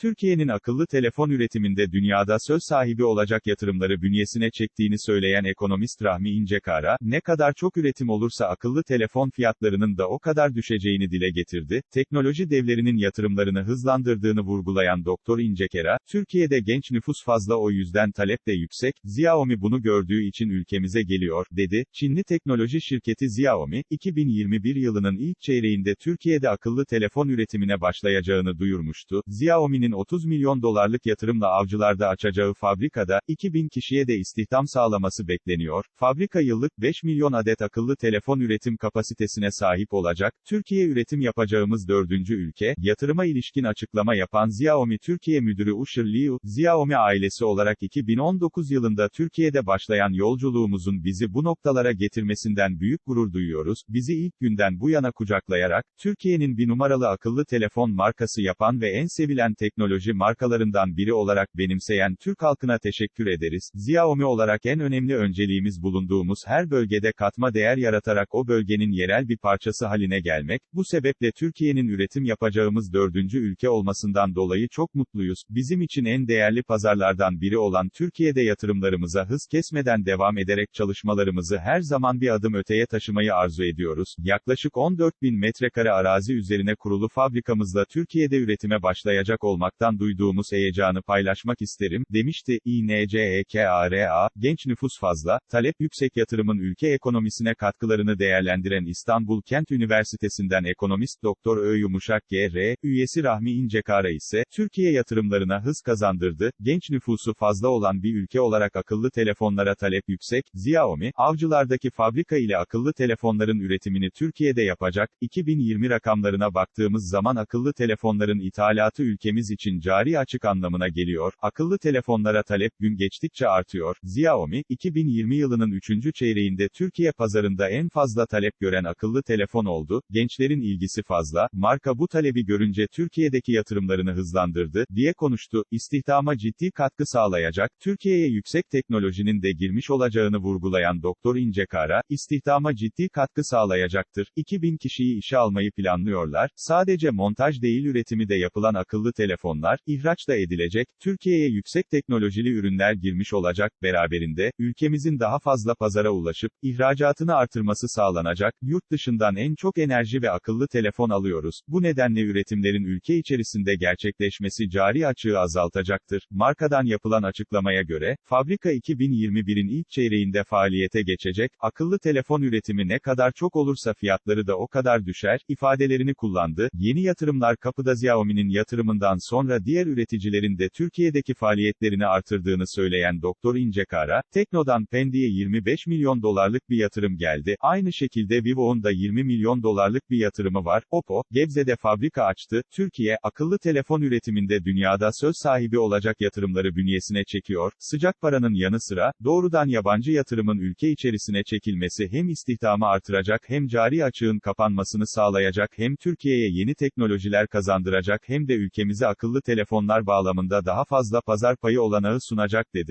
Türkiye'nin akıllı telefon üretiminde dünyada söz sahibi olacak yatırımları bünyesine çektiğini söyleyen ekonomist Rahmi İncekara, ne kadar çok üretim olursa akıllı telefon fiyatlarının da o kadar düşeceğini dile getirdi. Teknoloji devlerinin yatırımlarını hızlandırdığını vurgulayan Doktor İncekara, Türkiye'de genç nüfus fazla o yüzden talep de yüksek, Xiaomi bunu gördüğü için ülkemize geliyor, dedi. Çinli teknoloji şirketi Xiaomi, 2021 yılının ilk çeyreğinde Türkiye'de akıllı telefon üretimine başlayacağını duyurmuştu. Xiaomi'nin 30 milyon dolarlık yatırımla avcılarda açacağı fabrikada, 2000 kişiye de istihdam sağlaması bekleniyor. Fabrika yıllık 5 milyon adet akıllı telefon üretim kapasitesine sahip olacak. Türkiye üretim yapacağımız dördüncü ülke, yatırıma ilişkin açıklama yapan Xiaomi Türkiye Müdürü Usher Liu, Xiaomi ailesi olarak 2019 yılında Türkiye'de başlayan yolculuğumuzun bizi bu noktalara getirmesinden büyük gurur duyuyoruz. Bizi ilk günden bu yana kucaklayarak, Türkiye'nin bir numaralı akıllı telefon markası yapan ve en sevilen teknoloji markalarından biri olarak benimseyen Türk halkına teşekkür ederiz. Xiaomi olarak en önemli önceliğimiz bulunduğumuz her bölgede katma değer yaratarak o bölgenin yerel bir parçası haline gelmek, bu sebeple Türkiye'nin üretim yapacağımız dördüncü ülke olmasından dolayı çok mutluyuz. Bizim için en değerli pazarlardan biri olan Türkiye'de yatırımlarımıza hız kesmeden devam ederek çalışmalarımızı her zaman bir adım öteye taşımayı arzu ediyoruz. Yaklaşık 14 bin metrekare arazi üzerine kurulu fabrikamızla Türkiye'de üretime başlayacak olmaktan duyduğumuz heyecanı paylaşmak isterim, demişti. İNCEKARA, genç nüfus fazla, talep yüksek yatırımın ülke ekonomisine katkılarını değerlendiren İstanbul Kent Üniversitesi'nden ekonomist Doktor Ö Yumuşak GR, üyesi Rahmi İncekara ise, Türkiye yatırımlarına hız kazandırdı, genç nüfusu fazla olan bir ülke olarak akıllı telefonlara talep yüksek, Xiaomi, avcılardaki fabrika ile akıllı telefonların üretimini Türkiye'de yapacak, 2020 rakamlarına baktığımız zaman akıllı telefonların ithalatı ülkemiz için cari açık anlamına geliyor, akıllı telefonlara talep gün geçtikçe artıyor, Xiaomi, 2020 yılının 3. çeyreğinde Türkiye pazarında en fazla talep gören akıllı telefon oldu, gençlerin ilgisi fazla, marka bu talebi görünce Türkiye'deki yatırımlarını hızlandırdı, diye konuştu, istihdama ciddi katkı sağlayacak, Türkiye'ye yüksek teknolojinin de girmiş olacağını vurgulayan Doktor İncekara, istihdama ciddi katkı sağlayacaktır, 2000 kişiyi işe almayı planlıyorlar, sadece montaj değil üretimi de yapılan akıllı telefonlar, ihraç da edilecek, Türkiye'ye yüksek teknolojili ürünler girmiş olacak, beraberinde, ülkemizin daha fazla pazara ulaşıp, ihracatını artırması sağlanacak, yurt dışından en çok enerji ve akıllı telefon alıyoruz, bu nedenle üretimlerin ülke içerisinde gerçekleşmesi cari açığı azaltacaktır, markadan yapılan açıklamaya göre, fabrika 2021'in ilk çeyreğinde faaliyete geçecek, akıllı telefon üretimi ne kadar çok olursa fiyatları da o kadar düşer, ifadelerini kullandı, yeni yatırımlar kapıda Xiaomi'nin yatırımından sonra diğer üreticilerin de Türkiye'deki faaliyetlerini artırdığını söyleyen Doktor İncekara, Tekno'dan Pendik'e 25 milyon dolarlık bir yatırım geldi, aynı şekilde Vivo'nun da 20 milyon dolarlık bir yatırımı var, Oppo, Gebze'de fabrika açtı, Türkiye, akıllı telefon üretiminde dünyada söz sahibi olacak yatırımları bünyesine çekiyor, sıcak paranın yanı sıra, doğrudan yabancı yatırımın ülke içerisine çekilmesi hem istihdamı artıracak hem cari açığın kapanmasını sağlayacak hem Türkiye'ye yeni teknolojiler kazandıracak hem de ülkemize akıllı telefonlar bağlamında daha fazla pazar payı olanağı sunacak dedi.